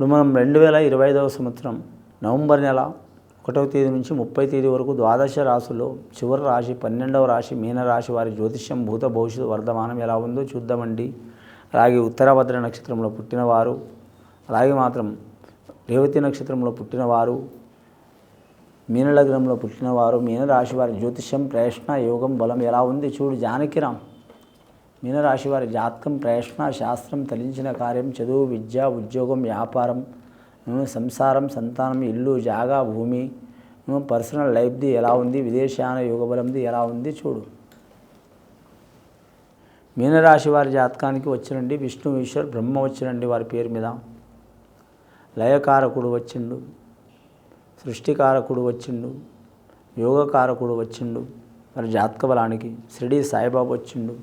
ఇప్పుడు మనం రెండు వేల ఇరవై ఐదవ సంవత్సరం నవంబర్ నెల ఒకటవ తేదీ నుంచి ముప్పై తేదీ వరకు ద్వాదశ రాశుల్లో చివరి రాశి పన్నెండవ రాశి మీనరాశి వారి జ్యోతిష్యం భూత భవిష్యత్తు వర్ధమానం ఎలా ఉందో చూద్దామండి. అలాగే ఉత్తరాభద్ర నక్షత్రంలో పుట్టినవారు అలాగే మాత్రం రేవతి నక్షత్రంలో పుట్టినవారు మీనలగ్నంలో పుట్టినవారు మీనరాశి వారి జ్యోతిష్యం ప్రయత్న యోగం బలం ఎలా ఉంది చూడు జానకిరామ్. మీనరాశి వారి జాతకం ప్రయత్న శాస్త్రం తలించిన కార్యం చదువు విద్య ఉద్యోగం వ్యాపారం సంసారం సంతానం ఇల్లు జాగా భూమి పర్సనల్ లైఫ్ది ఎలా ఉంది విదేశాన యోగబలంది ఎలా ఉంది చూడు. మీనరాశి వారి జాతకానికి వచ్చినండి విష్ణు ఈశ్వర్ బ్రహ్మ వచ్చినండి వారి పేరు మీద. లయకారకుడు వచ్చిండు సృష్టికారకుడు వచ్చిండు యోగకారకుడు వచ్చిండు వారి జాతక బలానికి షిరిడి సాయిబాబు వచ్చిండు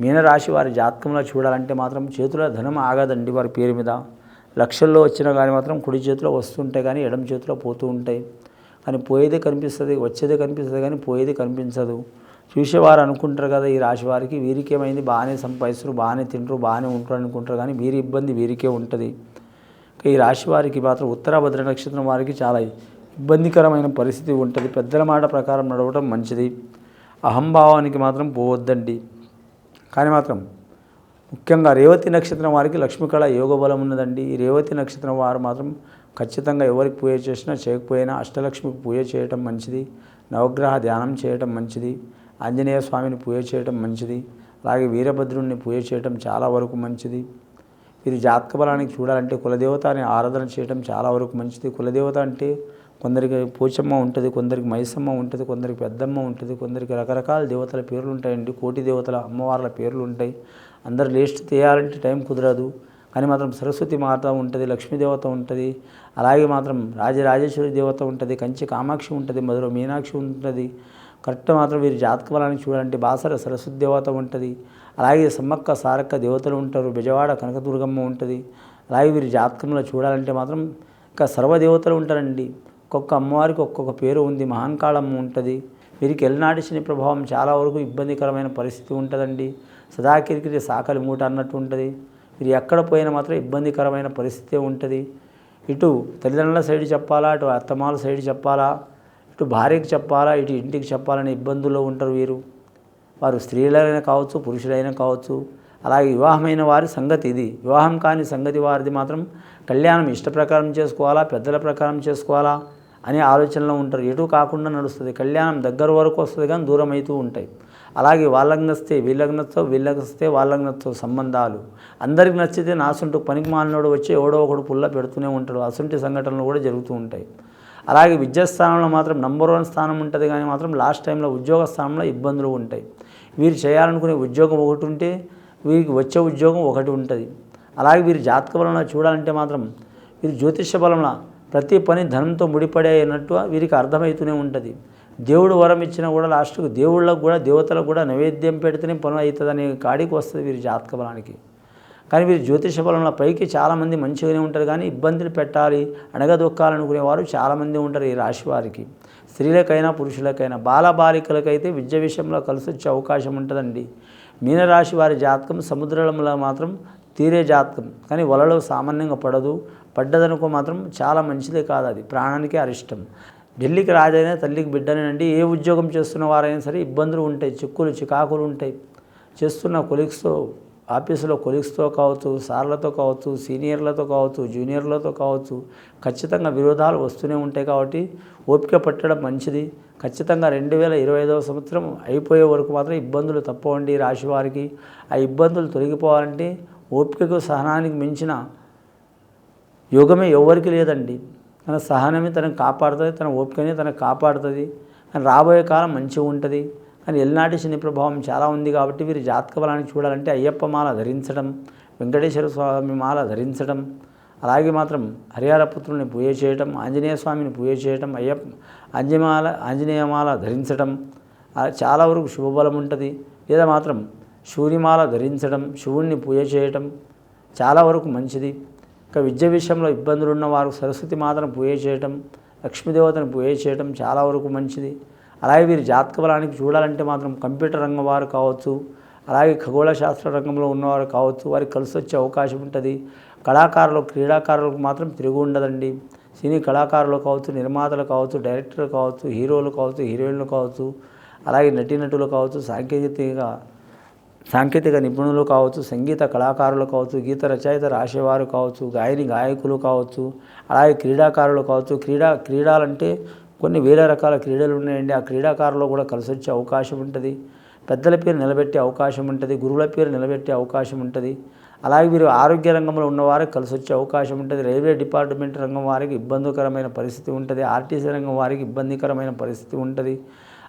మీనరాశి వారి జాతకంలో చూడాలంటే మాత్రం చేతిలో ధనం ఆగదండి వారి పేరు మీద. లక్షల్లో వచ్చినా కానీ మాత్రం కుడి చేతిలో వస్తుంటాయి కానీ ఎడమ చేతిలో పోతూ ఉంటాయి. కానీ పోయేదే కనిపిస్తుంది వచ్చేదే కనిపిస్తుంది కానీ పోయేది కనిపించదు. చూసేవారు అనుకుంటారు కదా ఈ రాశి వారికి వీరికేమైంది బాగానే సంపాదిస్తారు బాగానే తింటారు బాగానే ఉంటారు అనుకుంటారు కానీ వీరి ఇబ్బంది వీరికే ఉంటుంది. ఈ రాశి వారికి మాత్రం ఉత్తరాభద్ర నక్షత్రం వారికి చాలా ఇబ్బందికరమైన పరిస్థితి ఉంటుంది. పెద్దల మాట ప్రకారం నడవటం మంచిది. అహంభావానికి మాత్రం పోవద్దండి. కానీ మాత్రం ముఖ్యంగా రేవతి నక్షత్రం వారికి లక్ష్మీకళ యోగ బలం ఉన్నదండి. ఈ రేవతి నక్షత్రం వారు మాత్రం ఖచ్చితంగా ఎవరికి పూజ చేసినా చేయకపోయినా అష్టలక్ష్మికి పూజ చేయటం మంచిది. నవగ్రహ ధ్యానం చేయటం మంచిది. ఆంజనేయ స్వామిని పూజ చేయటం మంచిది. అలాగే వీరభద్రుడిని పూజ చేయటం చాలా వరకు మంచిది. ఇది జాతక బలానికి చూడాలంటే కులదేవతని ఆరాధన చేయటం చాలా వరకు మంచిది. కులదేవత అంటే కొందరికి పోచమ్మ ఉంటుంది కొందరికి మైసమ్మ ఉంటుంది కొందరికి పెద్దమ్మ ఉంటుంది కొందరికి రకరకాల దేవతల పేర్లు ఉంటాయండి కోటి దేవతల అమ్మవార్ల పేర్లు ఉంటాయి అందరు లిస్ట్ తీయాలంటే టైం కుదరదు. కానీ మాత్రం సరస్వతి మాత ఉంటుంది లక్ష్మీదేవత ఉంటుంది. అలాగే మాత్రం రాజరాజేశ్వరి దేవత ఉంటుంది కంచి కామాక్షి ఉంటుంది మధుర మీనాక్షి ఉంటుంది. కరెక్ట్ మాత్రం వీరి జాతక బలానికి చూడాలంటే బాసర సరస్వతి దేవత ఉంటుంది. అలాగే సమ్మక్క సారక్క దేవతలు ఉంటారు బెజవాడ కనకదుర్గమ్మ ఉంటుంది. అలాగే వీరి జాతకంలో చూడాలంటే మాత్రం ఇంకా సర్వదేవతలు ఉంటారండి. ఒక్కొక్క అమ్మవారికి ఒక్కొక్క పేరు ఉంది మహాంకాళమ్మ ఉంటుంది. వీరికి ఎల్నాటి శని ప్రభావం చాలా వరకు ఇబ్బందికరమైన పరిస్థితి ఉంటుందండి. సదాకిరికి సాకలి మూట అన్నట్టు ఉంటుంది. వీరు ఎక్కడ పోయినా మాత్రం ఇబ్బందికరమైన పరిస్థితి ఉంటుంది. ఇటు తల్లిదండ్రుల సైడ్ చెప్పాలా అటు అత్తమాల సైడ్ చెప్పాలా ఇటు భార్యకి చెప్పాలా ఇటు ఇంటికి చెప్పాలనే ఇబ్బందుల్లో ఉంటారు వీరు. వారు స్త్రీలైనా కావచ్చు పురుషులైనా కావచ్చు అలాగే వివాహమైన వారి సంగతి ఇది. వివాహం కాని సంగతి వారిది మాత్రం కళ్యాణం ఇష్ట ప్రకారం చేసుకోవాలా పెద్దల ప్రకారం చేసుకోవాలా అనే ఆలోచనలో ఉంటారు. ఎటు కాకుండా నడుస్తుంది. కళ్యాణం దగ్గర వరకు వస్తుంది కానీ దూరం అవుతూ ఉంటాయి. అలాగే వాళ్ళకి నచ్చితే వీళ్ళకి నచ్చవు వీళ్ళకి నచ్చితే వాళ్ళకి నచ్చవు సంబంధాలు. అందరికి నచ్చితే నాసుంటూ పనికి మాలినోడు వచ్చి ఎవడో ఒకడు పుల్ల పెడుతూనే ఉంటాడు. అసుంటి సంఘటనలు కూడా జరుగుతూ ఉంటాయి. అలాగే విద్యాస్థానంలో మాత్రం నంబర్ వన్ స్థానం ఉంటుంది కానీ మాత్రం లాస్ట్ టైంలో ఉద్యోగ స్థానంలో ఇబ్బందులు ఉంటాయి. వీరు చేయాలనుకునే ఉద్యోగం ఒకటి ఉంటే వీరికి వచ్చే ఉద్యోగం ఒకటి ఉంటుంది. అలాగే వీరి జాతక బలంలో చూడాలంటే మాత్రం వీరి జ్యోతిష బలంలో ప్రతి పని ధనంతో ముడిపడే అన్నట్టు వీరికి అర్థమవుతూనే ఉంటుంది. దేవుడు వరం ఇచ్చినా కూడా లాస్ట్కు దేవుళ్ళకు కూడా దేవతలకు కూడా నైవేద్యం పెడితేనే పని అనే కాడికి వస్తుంది వీరి జాతక బలానికి. కానీ వీరు జ్యోతిష బలంలో పైకి చాలామంది మంచిగానే ఉంటారు కానీ ఇబ్బందులు పెట్టాలి అణగదొక్కాలనుకునేవారు చాలామంది ఉంటారు ఈ రాశి వారికి. స్త్రీలకైనా పురుషులకైనా బాలబాలికలకైతే విద్య విషయంలో కలిసి వచ్చే అవకాశం ఉంటుందండి. మీనరాశి వారి జాతకం సముద్రంలో మాత్రం తీరే జాతకం. కానీ వలలో సామాన్యంగా పడదు. పడ్డదనుకో మాత్రం చాలా మంచిదే కాదు అది. ప్రాణానికి అరిష్టం. ఢిల్లీకి రాజైనా తల్లికి బిడ్డనేనండి ఏ ఉద్యోగం చేస్తున్న వారైనా సరే ఇబ్బందులు ఉంటాయి చిక్కులు చికాకులు ఉంటాయి. చేస్తున్న కొలీగ్స్తో ఆఫీసులో కొలీగ్స్తో కావచ్చు సార్లతో కావచ్చు సీనియర్లతో కావచ్చు జూనియర్లతో కావచ్చు ఖచ్చితంగా విరోధాలు వస్తూనే ఉంటాయి కాబట్టి ఓపిక పట్టడం మంచిది. ఖచ్చితంగా రెండు వేల ఇరవై ఐదవ సంవత్సరం అయిపోయే వరకు మాత్రం ఇబ్బందులు తప్పవండి రాశివారికి ఆ ఇబ్బందులు తొలగిపోవాలంటే ఓపికకు సహనానికి మించిన యోగమే ఎవరికి లేదండి. తన సహనమే తనకు కాపాడుతుంది తన ఓపికనే తనకు కాపాడుతుంది కానీ రాబోయే కాలం మంచిగా ఉంటుంది కానీ ఎల్నాటి శని ప్రభావం చాలా ఉంది కాబట్టి వీరి జాతక బలాన్ని చూడాలంటే అయ్యప్ప మాల ధరించడం వెంకటేశ్వర స్వామి మాల ధరించడం అలాగే మాత్రం హరిహరపుత్రుని పూజ చేయటం ఆంజనేయ స్వామిని పూజ చేయటం అయ్యప్ప ఆంజనేయమాల ఆంజనేయమాల ధరించడం చాలా వరకు శుభబలం ఉంటుంది. లేదా మాత్రం సూర్యమాల ధరించడం శివుణ్ణి పూజ చేయటం చాలా వరకు మంచిది. ఇంకా విద్య విషయంలో ఇబ్బందులున్న వారు సరస్వతి మాతను పూజ చేయటం లక్ష్మీదేవతను పూజ చేయటం చాలా వరకు మంచిది. అలాగే వీరి జాతక బలానికి చూడాలంటే మాత్రం కంప్యూటర్ రంగం వారు కావచ్చు అలాగే ఖగోళ శాస్త్ర రంగంలో ఉన్నవారు కావచ్చు వారికి కలిసి వచ్చే అవకాశం ఉంటుంది. కళాకారులు క్రీడాకారులకు మాత్రం తిరుగు ఉండదండి. సినీ కళాకారులు కావచ్చు నిర్మాతలు కావచ్చు డైరెక్టర్లు కావచ్చు హీరోలు కావచ్చు హీరోయిన్లు కావచ్చు అలాగే నటీనటులు కావచ్చు సాంకేతికంగా సాంకేతిక నిపుణులు కావచ్చు సంగీత కళాకారులు కావచ్చు గీత రచయిత రాసేవారు కావచ్చు గాయని గాయకులు కావచ్చు అలాగే క్రీడాకారులు కావచ్చు. క్రీడా క్రీడలంటే కొన్ని వేల రకాల క్రీడలు ఉన్నాయండి. ఆ క్రీడాకారులు కూడా కలిసి వచ్చే అవకాశం ఉంటుంది. పెద్దల పేరు నిలబెట్టే అవకాశం ఉంటుంది. గురువుల పేరు నిలబెట్టే అవకాశం ఉంటుంది. అలాగే వీరు ఆరోగ్య రంగంలో ఉన్నవారికి కలిసి వచ్చే అవకాశం ఉంటుంది. రైల్వే డిపార్ట్మెంట్ రంగం వారికి ఇబ్బందికరమైన పరిస్థితి ఉంటుంది. ఆర్టీసీ రంగం వారికి ఇబ్బందికరమైన పరిస్థితి ఉంటుంది.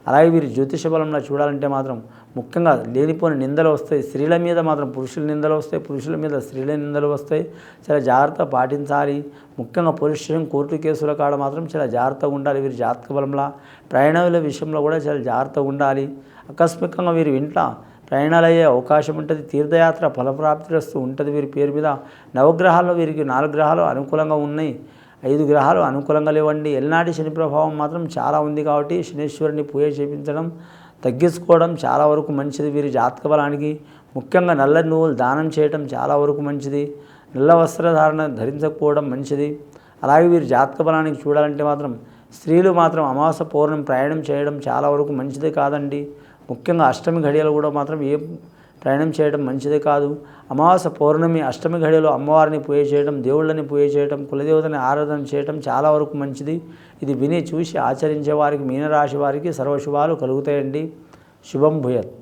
అలాగే వీరు జ్యోతిష బలంలో చూడాలంటే మాత్రం ముఖ్యంగా లేనిపోని నిందలు వస్తాయి. స్త్రీల మీద మాత్రం పురుషుల నిందలు వస్తాయి పురుషుల మీద స్త్రీల నిందలు వస్తాయి. చాలా జాగ్రత్త పాటించాలి. ముఖ్యంగా పోలీస్ స్టేషన్ కోర్టు కేసుల కాడ మాత్రం చాలా జాగ్రత్తగా ఉండాలి. వీరి జాతక బలంలో ప్రయాణాల విషయంలో కూడా చాలా జాగ్రత్తగా ఉండాలి. ఆకస్మికంగా వీరు ఇంట్లో ప్రయాణాలు అయ్యే అవకాశం ఉంటుంది. తీర్థయాత్ర ఫలప్రాప్తి వస్తూ ఉంటుంది వీరి పేరు మీద. నవగ్రహాల్లో వీరికి నాలుగు గ్రహాలు అనుకూలంగా ఉన్నాయి. ఐదు గ్రహాలు అనుకూలంగా లేవండి. ఎల్నాటి శని ప్రభావం మాత్రం చాలా ఉంది కాబట్టి శనీశ్వరుని పూజ చేపించడం తగ్గించుకోవడం చాలా వరకు మంచిది. వీరి జాతక బలానికి ముఖ్యంగా నల్ల నువ్వులు దానం చేయడం చాలా వరకు మంచిది. నల్ల వస్త్రధారణ ధరించకపోవడం మంచిది. అలాగే వీరి జాతక బలానికి చూడాలంటే మాత్రం స్త్రీలు మాత్రం అమావాస పౌర్ణమి ప్రయాణం చేయడం చాలా వరకు మంచిది కాదండి. ముఖ్యంగా అష్టమి ఘడియలు కూడా మాత్రం ఏ ప్రయాణం చేయడం మంచిది కాదు. అమావాస పౌర్ణమి అష్టమి ఘడిలో అమ్మవారిని పూజ చేయడం దేవుళ్ళని పూజ చేయడం కులదేవతని ఆరాధన చేయడం చాలా వరకు మంచిది. ఇది విని చూసి ఆచరించే వారికి మీనరాశి వారికి సర్వశుభాలు కలుగుతాయండి. శుభం భూయత్.